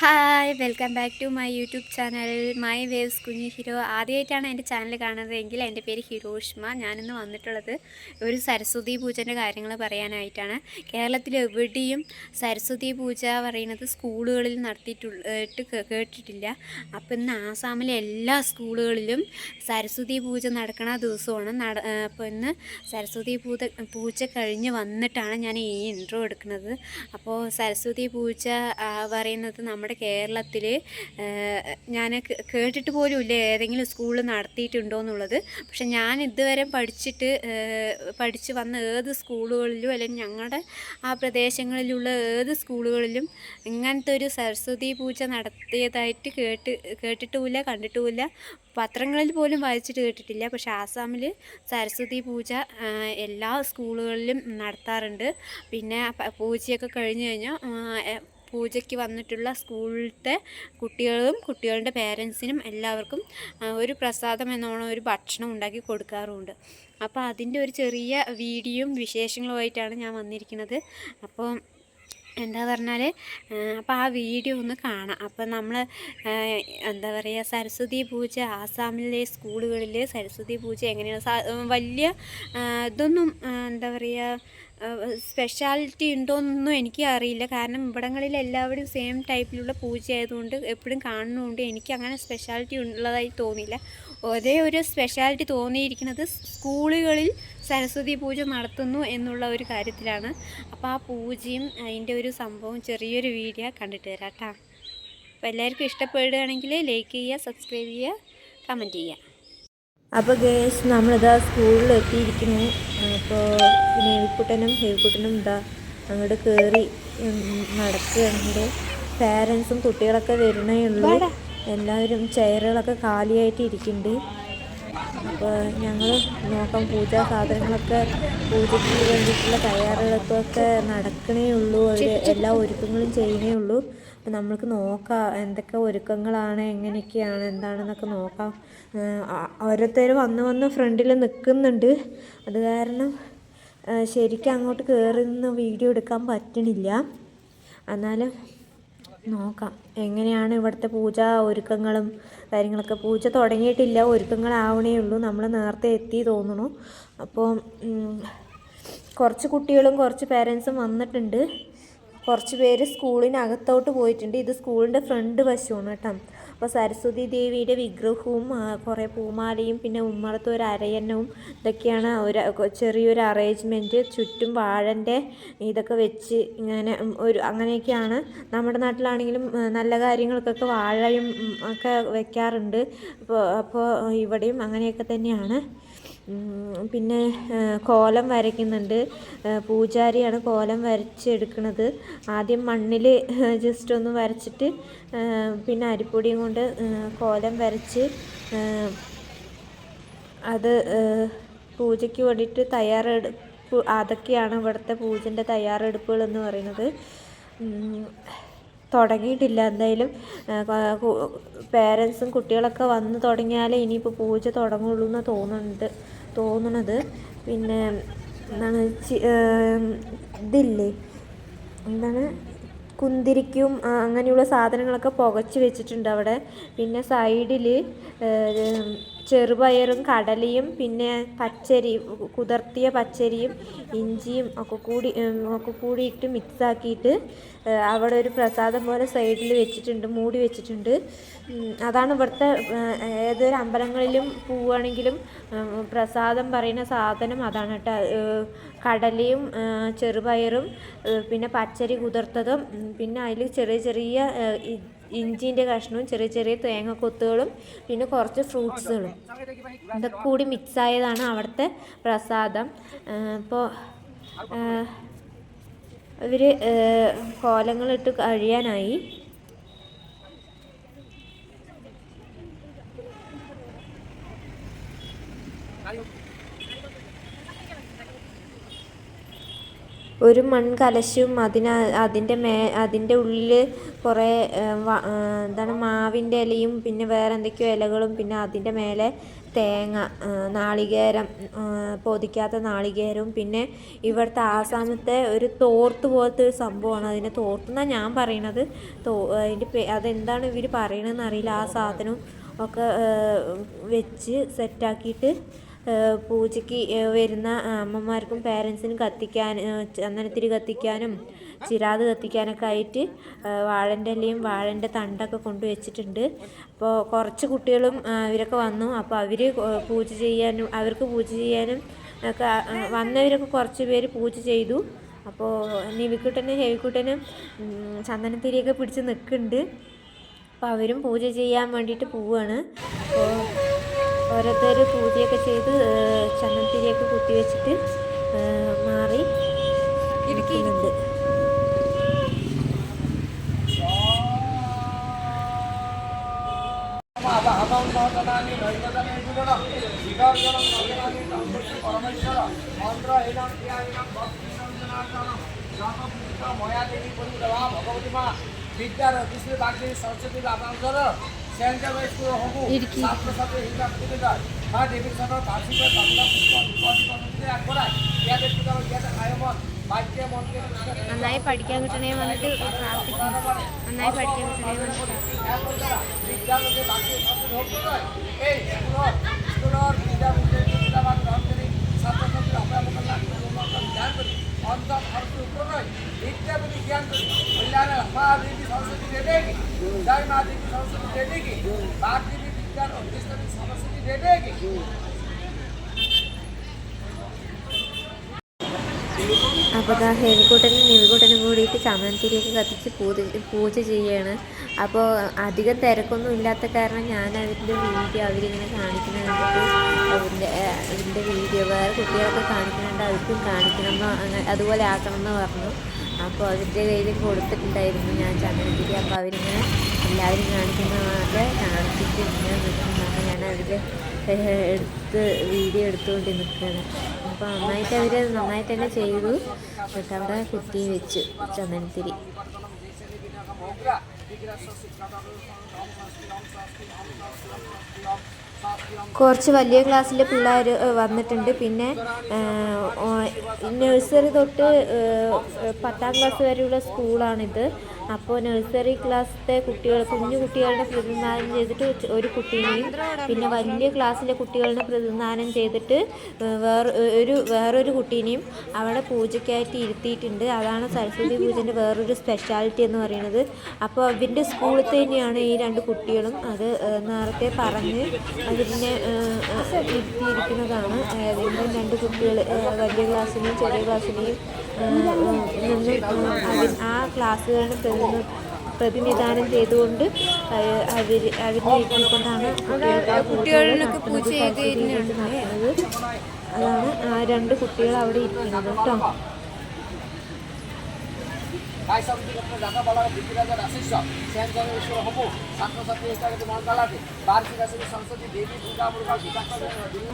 Hi welcome back to my YouTube channel. My waves കുഞ്ഞു hero ആദ്യമായിട്ടാണ് എന്റെ channel കാണുന്നതെങ്കിൽ എന്റെ പേര് ഹിരോഷ്മ. ഞാനിന്ന് വന്നിട്ടുള്ളത് ഒരു സരസ്വതി പൂജന്റെ കാര്യങ്ങൾ പറയാനായിട്ടാണ്. കേരളത്തിൽ എവിടെയും സരസ്വതി പൂജ പറയുന്നത് സ്കൂളുകളിൽ നടത്തിയിട്ടുള്ളതായിട്ട് കേട്ടിട്ടില്ല. അപ്പം ഇന്ന് ആസാമിലെ എല്ലാ സ്കൂളുകളിലും സരസ്വതി പൂജ നടക്കണ ദിവസമാണ്. നട അപ്പോൾ ഇന്ന് സരസ്വതി പൂജ പൂജ കഴിഞ്ഞ് വന്നിട്ടാണ് ഞാൻ ഈ ഇൻട്രോ എടുക്കുന്നത്. അപ്പോൾ സരസ്വതി പൂജ പറയുന്നത് പറയുന്നത് നമ്മുടെ കേരളത്തിൽ ഞാൻ കേട്ടിട്ട് പോലും ഇല്ല ഏതെങ്കിലും സ്കൂളിൽ നടത്തിയിട്ടുണ്ടോ എന്നുള്ളത് പക്ഷെ ഞാൻ ഇതുവരെ പഠിച്ചിട്ട് പഠിച്ച് വന്ന ഏത് സ്കൂളുകളിലും അല്ലെങ്കിൽ ഞങ്ങളുടെ ആ പ്രദേശങ്ങളിലുള്ള ഏത് സ്കൂളുകളിലും ഇങ്ങനത്തെ ഒരു സരസ്വതി പൂജ നടത്തിയതായിട്ട് കേട്ട് കേട്ടിട്ടുമില്ല കണ്ടിട്ടുമില്ല. പത്രങ്ങളിൽ പോലും വായിച്ചിട്ട് കേട്ടിട്ടില്ല. പക്ഷേ ആസാമിൽ സരസ്വതി പൂജ എല്ലാ സ്കൂളുകളിലും നടത്താറുണ്ട്. പിന്നെ പൂജയൊക്കെ കഴിഞ്ഞ് കഴിഞ്ഞാൽ പൂജയ്ക്ക് വന്നിട്ടുള്ള സ്കൂളിലത്തെ കുട്ടികളും കുട്ടികളുടെ പേരൻസിനും എല്ലാവർക്കും ഒരു പ്രസാദം എന്നോണം ഒരു ഭക്ഷണം ഉണ്ടാക്കി കൊടുക്കാറുമുണ്ട് അപ്പോൾ അതിന്റെ ഒരു ചെറിയ വീഡിയോയും വിശേഷങ്ങളുമായിട്ടാണ് ഞാൻ വന്നിരിക്കുന്നത്. അപ്പോൾ എന്താ പറഞ്ഞാൽ അപ്പോൾ ആ വീഡിയോ ഒന്ന് കാണാം. അപ്പോൾ നമ്മൾ എന്താ പറയുക സരസ്വതി പൂജ ആസാമിലെ സ്കൂളുകളിൽ സരസ്വതി പൂജ എങ്ങനെയാണ്? വലിയ ഇതൊന്നും എന്താ പറയുക സ്പെഷ്യാലിറ്റി ഉണ്ടോയെന്നൊന്നും എനിക്ക് അറിയില്ല. കാരണം ഇവിടങ്ങളിൽ എല്ലാവരും സെയിം ടൈപ്പിലുള്ള പൂജ ആയതുകൊണ്ട് എപ്പോഴും കാണുന്നതുകൊണ്ട് എനിക്ക് അങ്ങനെ സ്പെഷ്യാലിറ്റി ഉള്ളതായി തോന്നിയില്ല. ഒരേ ഒരു സ്പെഷ്യാലിറ്റി തോന്നിയിരിക്കുന്നത് സ്കൂളുകളിൽ സരസ്വതി പൂജ നടത്തുന്നു എന്നുള്ള ഒരു കാര്യത്തിലാണ്. അപ്പോൾ ആ പൂജയും അതിന്റെ ഒരു സംഭവം ചെറിയൊരു വീഡിയോ കണ്ടിട്ട് തരാം കേട്ടോ അപ്പോൾ എല്ലാവർക്കും ഇഷ്ടപ്പെടുകയാണെങ്കിൽ ലൈക്ക് ചെയ്യുക സബ്സ്ക്രൈബ് ചെയ്യുക കമന്റ് ചെയ്യുക. അപ്പോൾ ഗേസ് നമ്മളിതാ സ്കൂളിൽ എത്തിയിരിക്കുന്നു. അപ്പോൾ നേവിക്കുട്ടനും ഹേവിക്കുട്ടനും ഇതാ അങ്ങോട്ട് കയറി നടക്കുകയാണെങ്കിൽ പാരൻസും കുട്ടികളൊക്കെ വരണേ ഉള്ളൂ. എല്ലാവരും ചെയറുകളൊക്കെ കാലിയായിട്ട് ഇരിക്കുന്നുണ്ട്. അപ്പോൾ ഞങ്ങൾ നോക്കാം പൂജാ സാധനങ്ങളൊക്കെ പൂജയ്ക്ക് വേണ്ടിയിട്ടുള്ള തയ്യാറെടുപ്പൊക്കെ നടക്കണേ ഉള്ളൂ. അവർ എല്ലാ ഒരുക്കങ്ങളും ചെയ്യണേ ഉള്ളൂ. അപ്പം നമ്മൾക്ക് നോക്കാം എന്തൊക്കെ ഒരുക്കങ്ങളാണ് എങ്ങനെയൊക്കെയാണ് എന്താണെന്നൊക്കെ നോക്കാം. ഓരോരുത്തരും ഓരോരുത്തർ വന്ന് വന്ന് ഫ്രണ്ടിൽ നിൽക്കുന്നുണ്ട്. അത് കാരണം ശരിക്കും അങ്ങോട്ട് കയറി നിന്ന് വീഡിയോ എടുക്കാൻ പറ്റണില്ല. എന്നാലും നോക്കാം. എങ്ങനെയാണ് ഇവിടുത്തെ പൂജ ഒരുക്കങ്ങളും കാര്യങ്ങളൊക്കെ? പൂജ തുടങ്ങിയിട്ടില്ല. ഒരുക്കങ്ങളാവണേ ഉള്ളൂ. നമ്മൾ നേരത്തെ എത്തി തോന്നുന്നു. അപ്പോൾ കുറച്ച് കുട്ടികളും കുറച്ച് പേരൻസും വന്നിട്ടുണ്ട്. കുറച്ച് പേര് സ്കൂളിനകത്തോട്ട് പോയിട്ടുണ്ട്. ഇത് സ്കൂളിന്റെ ഫ്രണ്ട് വശമാണ് കേട്ടോ. അപ്പോൾ സരസ്വതി ദേവിയുടെ വിഗ്രഹവും കുറേ പൂമാലയും പിന്നെ ഉമ്മറത്ത് ഒരു അരയന്നവും ഇതൊക്കെയാണ് ഒരു ചെറിയൊരു അറേഞ്ച്മെന്റ് ചുറ്റും വാഴന്റെ ഇതൊക്കെ വെച്ച് ഇങ്ങനെ ഒരു അങ്ങനെയൊക്കെയാണ്. നമ്മുടെ നാട്ടിലാണെങ്കിലും നല്ല കാര്യങ്ങൾക്കൊക്കെ വാഴയും ഒക്കെ വെക്കാറുണ്ട്. അപ്പോൾ അപ്പോൾ ഇവിടെയും അങ്ങനെയൊക്കെ തന്നെയാണ്. പിന്നെ കോലം വരയ്ക്കുന്നുണ്ട്. പൂജാരിയാണ് കോലം വരച്ചെടുക്കുന്നത് ആദ്യം മണ്ണിൽ ജസ്റ്റ് ഒന്ന് വരച്ചിട്ട് പിന്നെ അരിപ്പൊടിയും കൊണ്ട് കോലം വരച്ച് അത് പൂജയ്ക്ക് വേണ്ടിയിട്ട് തയ്യാറെടുപ്പ് അതൊക്കെയാണ് ഇവിടുത്തെ പൂജന്റെ തയ്യാറെടുപ്പുകൾ എന്ന് പറയുന്നത് തുടങ്ങിയിട്ടില്ല എന്തായാലും. പേരൻസും കുട്ടികളൊക്കെ വന്ന് തുടങ്ങിയാലേ ഇനിയിപ്പോൾ പൂജ തുടങ്ങുള്ളൂ എന്ന് തോന്നുന്നുണ്ട്. തോന്നണത്. പിന്നെ എന്താണ് ഇതില്ലേ? എന്താണ്? കുന്തിരിക്കും അങ്ങനെയുള്ള സാധനങ്ങളൊക്കെ പുകച്ച് വെച്ചിട്ടുണ്ട് അവിടെ. പിന്നെ സൈഡിൽ ചെറുപയറും കടലയും പിന്നെ പച്ചരി കുതിർത്തിയ പച്ചരിയും ഇഞ്ചിയും ഒക്കെ കൂടി ഒക്കെ കൂടിയിട്ട് മിക്സ് ആക്കിയിട്ട് അവിടെ ഒരു പ്രസാദം പോലെ സൈഡിൽ വെച്ചിട്ടുണ്ട് മൂടി വെച്ചിട്ടുണ്ട്. അതാണ് ഇവിടുത്തെ ഏതൊരു അമ്പലങ്ങളിലും പോവുകയാണെങ്കിലും പ്രസാദം പറയുന്ന സാധനം അതാണ് കേട്ടോ. കടലയും ചെറുപയറും പിന്നെ പച്ചരി കുതിർത്തതും പിന്നെ അതിൽ ചെറിയ ചെറിയ ഇഞ്ചിന്റെ കഷ്ണവും ചെറിയ ചെറിയ തേങ്ങ കൊത്തുകളും പിന്നെ കുറച്ച് ഫ്രൂട്ട്സുകളും. ഇതൊക്കെ കൂടി മിക്സായതാണ് അവിടുത്തെ പ്രസാദം. ഇപ്പോൾ ഇവർ കോലങ്ങളിട്ട് കഴിയാനായി ഒരു മൺകലശവും അതിന അതിന്റെ മേ അതിന്റെ ഉള്ളിൽ കുറേ എന്താണ് മാവിന്റെ ഇലയും പിന്നെ വേറെ എന്തൊക്കെയോ ഇലകളും പിന്നെ അതിന്റെ മേലെ തേങ്ങ നാളികേരം പൊതിക്കാത്ത നാളികേരവും പിന്നെ ഇവിടുത്തെ ആസാമത്തെ ഒരു തോർത്ത് പോലത്തെ ഒരു സംഭവമാണ് അതിനെ തോർത്തെന്നാണ് ഞാൻ പറയണത്. തോ അതിന്റെ അതെന്താണ് ഇവർ പറയണതെന്ന് അറിയില്ല ആ സാധനവും ഒക്കെ വെച്ച് സെറ്റാക്കിയിട്ട് പൂജയ്ക്ക് വരുന്ന അമ്മമാർക്കും പേരൻസിനും കത്തിക്കാൻ ചന്ദനത്തിരി കത്തിക്കാനും ചിരാത് കത്തിക്കാനൊക്കെ ആയിട്ട് വാഴന്റെ ഇലയും വാഴന്റെ തണ്ടൊക്കെ കൊണ്ടുവച്ചിട്ടുണ്ട് അപ്പോൾ കുറച്ച് കുട്ടികളും ഇവരൊക്കെ വന്നു. അപ്പോൾ അവർ പൂജ ചെയ്യാനും അവർക്ക് പൂജ ചെയ്യാനും ഒക്കെ വന്നവരൊക്കെ കുറച്ച് പേര് പൂജ ചെയ്തു. അപ്പോൾ നിവിക്കുട്ടനും ഹെവിക്കുട്ടനും ചന്ദനത്തിരിയൊക്കെ പിടിച്ച് നിൽക്കുന്നുണ്ട്. അപ്പോൾ അവരും പൂജ ചെയ്യാൻ വേണ്ടിയിട്ട് പോവുകയാണ് അപ്പോൾ ഓരോരുത്തർ പൂജയൊക്കെ ചെയ്ത് ചന്ദനത്തിരിയൊക്കെ കുത്തിവെച്ചിട്ട് മാറി ഇരിക്കുന്നുണ്ട് ମା ବିଦ୍ୟାର विष्णु बाग्री सरस्वती बाबाङ्कर স্কুল হবু ছাত্রছাত্রী হিসাব থেকে যায় মা দেবীর সাথে বার্ষিক বাংলা পুষ্প বিপদে একবার ইয়াদের পিতা ইয়াদের আয়মন বাক্যে মন্ত্রে നന്നായി പഠിക്കാൻ കിട്ടണേ വന്നിട്ട് പ്രാർത്ഥിക്കും നന്നായി പഠിക്കാൻ കിട്ടണേ വന്നിട്ട് বিদ্যালয়ে বাকি ছাত্র হোক নয় এই স্কুলত স্কুলৰ বিদ্যালয় বিদ্যাবান গ্ৰহণ কৰি ছাত্ৰ ছাত্ৰী অভিভাৱক জ্ঞান কৰি অন্তত ঘৰটোৰ ওপৰলৈ বিদ্যা বুলি জ্ঞান কৰি কল্যাণে মা দেৱী সৰস্বতী দেৱী জয় মা দেৱী সরস্বতী দেবী কি বাঘ দেবী বিজ্ঞান অধিষ্ঠানী সরস্বতী দেবী അപ്പോൾ ആ ഹെവിക്കുട്ടനും നിവിക്കുട്ടനും കൂടിയിട്ട് ചന്ദനത്തിരിയൊക്കെ കത്തിച്ച് പൂജ പൂജ ചെയ്യാണ്. അപ്പോൾ അധികം തിരക്കൊന്നും ഇല്ലാത്ത കാരണം ഞാൻ അവരുടെ വീഡിയോ അവരിങ്ങനെ കാണിക്കുന്നത് കണ്ടിട്ട് അവരുടെ വീഡിയോ വേറെ കുട്ടികളൊക്കെ കാണിക്കുന്നുണ്ട് അവർക്കും കാണിക്കണം അങ്ങനെ അതുപോലെ ആക്കണം എന്ന് പറഞ്ഞു. അപ്പോൾ അവരുടെ കയ്യിൽ കൊടുത്തിട്ടുണ്ടായിരുന്നു ഞാൻ ചന്ദനത്തിരി. അപ്പോൾ അവരിങ്ങനെ എല്ലാവരും കാണിക്കുന്ന മാത്രമേ കാണിച്ചിട്ട് ഇങ്ങനെ നിൽക്കുന്നു ഞാൻ അവരുടെ എടുത്ത് വീഡിയോ എടുത്തുകൊണ്ട് നിൽക്കുകയാണ് അപ്പോൾ നന്നായിട്ട് അവർ നന്നായിട്ട് തന്നെ ചെയ്തു. എന്നിട്ട് അവിടെ കുത്തി വെച്ചു ചന്ദനത്തിരി. കുറച്ച് വലിയ ക്ലാസ്സിലെ പിള്ളേർ വന്നിട്ടുണ്ട്. പിന്നെ നഴ്സറി തൊട്ട് പത്താം ക്ലാസ് വരെയുള്ള സ്കൂളാണിത്. അപ്പോൾ നഴ്സറി ക്ലാസ്സിലെ കുട്ടികൾ കുഞ്ഞു കുട്ടികളുടെ പ്രതിനിധാനം ചെയ്തിട്ട് ഒരു കുട്ടീനെയും പിന്നെ വലിയ ക്ലാസ്സിലെ കുട്ടികളുടെ പ്രതിനിധാനം ചെയ്തിട്ട് വേറെ ഒരു വേറൊരു കുട്ടീനെയും അവിടെ പൂജയ്ക്കായിട്ട് ഇരുത്തിയിട്ടുണ്ട്. അതാണ് സരസ്വതി പൂജന്റെ വേറൊരു സ്പെഷ്യാലിറ്റി എന്ന് പറയുന്നത്. അപ്പോൾ അവന്റെ സ്കൂളിൽ തന്നെയാണ് ഈ രണ്ട് കുട്ടികളും അത് നേരത്തെ പറഞ്ഞ് അതിനെ ഇരുത്തിയിരിക്കുന്നതാണ്. ഏതെങ്കിലും രണ്ട് കുട്ടികൾ വലിയ ക്ലാസ്സിനെയും ചെറിയ ക്ലാസ്സിലെയും ഏഹ്, ഏഹ്, നിന്ന് ഏഹ്, അവർ ആ ക്ലാസ്സുകളിന് പ്രതിനി പ്രതിനിധാനം ചെയ്തുകൊണ്ട് അവർ അവരിനെ ഇരുത്തിക്കൊണ്ടാണ് കുട്ടികൾക്ക് പൂജ നടത്തുന്നത് അതാണ് ആ രണ്ട് കുട്ടികൾ അവിടെ ഇരിക്കുന്നത് കേട്ടോ গাইসামৃতিগত জানা বলা বিদ্যারাজার আশিষ্য সেনজনেশ্বর হবু ছাত্রছাত্রী হিসাবে মন কালাতে বার্ষিক আসলে সরস্বতী দেবী দুর্গা মুর্গা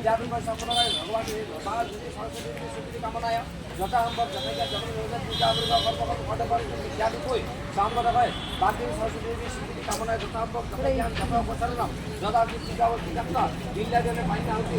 জাদুকর সম্প্রদায় ভগবান মা দেবী সরস্বতী দেবী সুন্দরী কামনায় যথাসম্ভব যথাযথ যখন রোজার পূজা আমরা কর্মকর্ম ঘটে পারি কিন্তু জ্ঞানী কই সামগ্রা হয় বাকি সরস্বতী দেবী স্বীকৃতি কামনায় যথাসম্ভব যথাজ্ঞান যথা অপসারণম যথার্থী পূজা ও পূজাত্মা বিল্লা জনে পাইনা হতে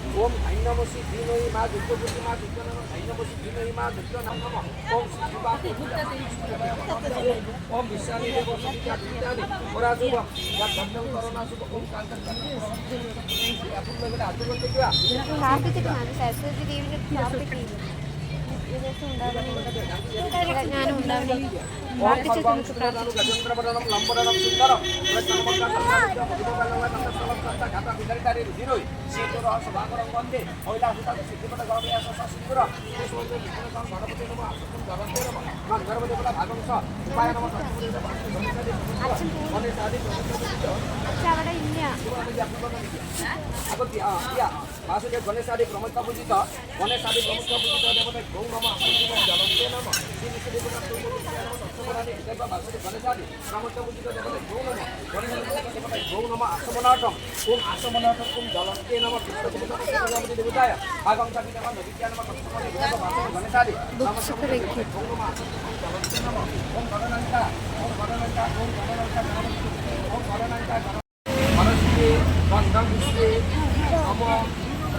ओम ऐनमसि धीमहि मा दुर्गपति मा दुर्ग नमः ऐनमसि धीमहि मा दुर्ग नमः ओम शिवाय ओम विशाली देव सुखिकादित्यादि पराजुव या धन्यं करणासु ओम कांतकर्णी अपन लगे आतुर प्रतिभा हां पे कितना सर जी देवी ने प्राप्त की यस्तो उन्दाल अब PIA વાસુદેવ ગણેશાદી પ્રમોદતા પૂજિતા ગણેશાદી પ્રમુખતા પૂજિતા દેવતા ગૌ નમ આપણી જલંતે નમ શ્રી વિષ્ણુ દેવતા સપ્તપરાની વિદર્ભ વાસુદેવ ગણેશાદી પ્રમોદતા પૂજિતા દેવતા ગૌ નમ ગણેશાદી દેવતા ગૌ નમ આસમનાટમ ઓમ આસમનાટમ ઓમ જલંતે નમ કૃષ્ણ દેવતાય આગમ સાબિત નમ નવિદ્યા નમ કૃષ્ણ દેવતા વાસુદેવ ગણેશાદી નમસ્કાર ગૌ નમ આસમનાટમ જલંતે નમ ઓમ ગણનંતા ઓમ ગણનંતા ઓમ ગણનંતા ઓમ ગણનંતા ગણનંતા ગણનંતા ગણનંતા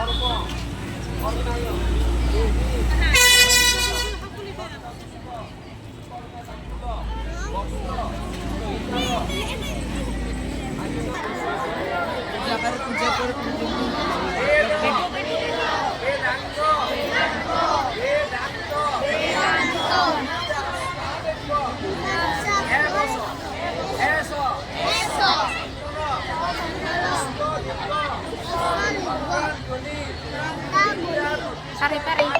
অর্প অর্ণায় দেবী Sari Sari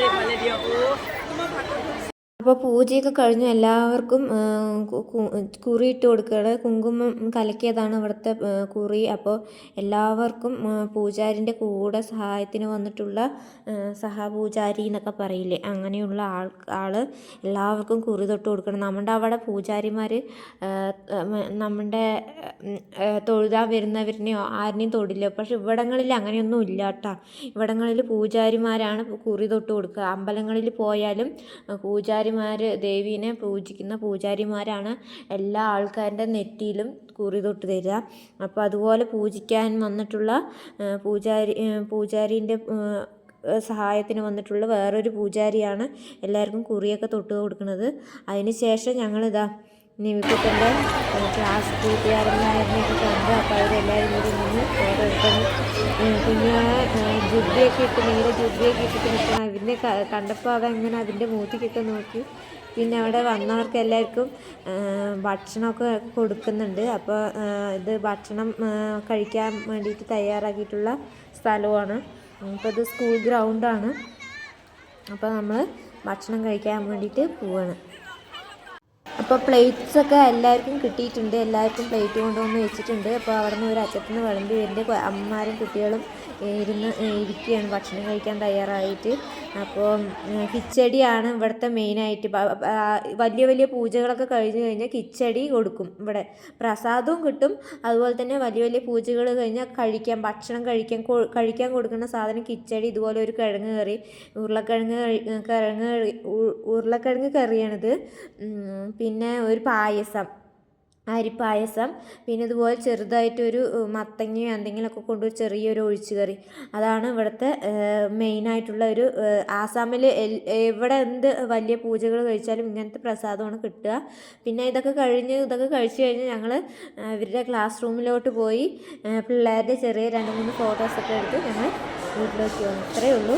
Daripada! അപ്പോൾ പൂജയൊക്കെ കഴിഞ്ഞു. എല്ലാവർക്കും കുറി കൊടുക്കുകയാണ്. കുങ്കുമം കലക്കിയതാണ് ഇവിടുത്തെ കുറി. അപ്പോൾ എല്ലാവർക്കും പൂജാരിന്റെ കൂടെ സഹായത്തിന് വന്നിട്ടുള്ള സഹപൂജാരി എന്നൊക്കെ പറയില്ലേ? അങ്ങനെയുള്ള ആൾ ആൾ എല്ലാവർക്കും കുറി തൊട്ട് കൊടുക്കണം. നമ്മുടെ അവിടെ പൂജാരിമാർ നമ്മുടെ തൊഴുതാൻ വരുന്നവരിനെയോ ആരിനെയും തൊടില്ല. പക്ഷെ ഇവിടങ്ങളിൽ അങ്ങനെയൊന്നും ഇല്ല കേട്ടോ. ഇവിടങ്ങളിൽ പൂജാരിമാരാണ് കുറി തൊട്ട് കൊടുക്കുക. അമ്പലങ്ങളിൽ പോയാലും പൂജാരിമാർ ദേവീനെ പൂജിക്കുന്ന പൂജാരിമാരാണ് എല്ലാ ആൾക്കാരുടെ നെറ്റിയിലും കുറി തൊട്ട് തരിക. അപ്പോൾ അതുപോലെ പൂജിക്കാൻ വന്നിട്ടുള്ള പൂജാരി പൂജാരീന്റെ സഹായത്തിന് വന്നിട്ടുള്ള വേറൊരു പൂജാരിയാണ് എല്ലാവർക്കും കുറിയൊക്കെ തൊട്ട് കൊടുക്കുന്നത്. അതിന് ശേഷം ഞങ്ങളിതാ നിവിക്കുട്ടന്റെ ക്ലാസ് കൂട്ടുകാരന്മാരിനെയൊക്കെ കണ്ട് അപ്പോൾ അവരെല്ലാവരും കൂടി നിന്ന് ഫോട്ടോ എടുക്കണം കുഞ്ഞായ ജുബ്ബയൊക്കെ ഇട്ട് നീല ജുബിയൊക്കെ ഇട്ടിട്ട് നിൽക്കണം. അതിന്റെ കണ്ടപ്പോൾ അതങ്ങനെ അതിന്റെ മൂത്തിക്കൊക്കെ നോക്കി. പിന്നെ അവിടെ വന്നവർക്ക് എല്ലാവർക്കും ഭക്ഷണമൊക്കെ കൊടുക്കുന്നുണ്ട്. അപ്പോൾ ഇത് ഭക്ഷണം കഴിക്കാൻ വേണ്ടിയിട്ട് തയ്യാറാക്കിയിട്ടുള്ള സ്ഥലമാണ്. അപ്പോൾ ഇത് സ്കൂൾ ഗ്രൗണ്ടാണ്. അപ്പോൾ നമ്മൾ ഭക്ഷണം കഴിക്കാൻ വേണ്ടിയിട്ട് പോവാണ്. അപ്പോൾ പ്ലേറ്റ്സ് ഒക്കെ എല്ലാവർക്കും കിട്ടിയിട്ടുണ്ട്. എല്ലാവർക്കും പ്ലേറ്റ് കൊണ്ടുവന്ന് വെച്ചിട്ടുണ്ട്. അപ്പോൾ അവിടെ നിന്ന് ഒരു അച്ഛത്തിന് വിളമ്പി വരുന്നുണ്ട്. അമ്മമാരും കുട്ടികളും ഇരുന്ന് ഇരിക്കുകയാണ്. ഭക്ഷണം കഴിക്കാൻ തയ്യാറായിട്ട്. അപ്പോൾ കിച്ചടിയാണ് ഇവിടുത്തെ മെയിനായിട്ട്. വലിയ വലിയ പൂജകളൊക്കെ കഴിഞ്ഞ് കഴിഞ്ഞാൽ കിച്ചടി കൊടുക്കും ഇവിടെ. പ്രസാദവും കിട്ടും. അതുപോലെ തന്നെ വലിയ വലിയ പൂജകൾ കഴിഞ്ഞാൽ കഴിക്കാൻ ഭക്ഷണം കഴിക്കാൻ കഴിക്കാൻ കൊടുക്കുന്ന സാധനം കിച്ചടി ഇതുപോലെ ഒരു കിഴങ്ങ് കറി ഉരുളക്കിഴങ്ങ് കഴി- കിഴങ്ങ് കറി ഉരുളക്കിഴങ്ങ് കറിയാണിത്. പിന്നെ ഒരു പായസം. അരിപ്പായസം പിന്നെ ഇതുപോലെ ചെറുതായിട്ടൊരു മത്തങ്ങയോ എന്തെങ്കിലുമൊക്കെ കൊണ്ടൊരു ചെറിയൊരു ഒഴിച്ചുകറി. അതാണ് ഇവിടുത്തെ മെയിനായിട്ടുള്ള ഒരു ആസാമിൽ എവിടെ എന്ത് വലിയ പൂജകൾ കഴിച്ചാലും ഇങ്ങനത്തെ പ്രസാദമാണ് കിട്ടുക. പിന്നെ ഇതൊക്കെ കഴിഞ്ഞ് ഇതൊക്കെ കഴിച്ച് കഴിഞ്ഞ് ഞങ്ങൾ ഇവരുടെ ക്ലാസ് റൂമിലോട്ട് പോയി പിള്ളേരുടെ ചെറിയ രണ്ട് മൂന്ന് ഫോട്ടോസൊക്കെ എടുത്ത് ഞങ്ങൾ വീട്ടിലേക്ക് വന്നു. ഇത്രയേ ഉള്ളൂ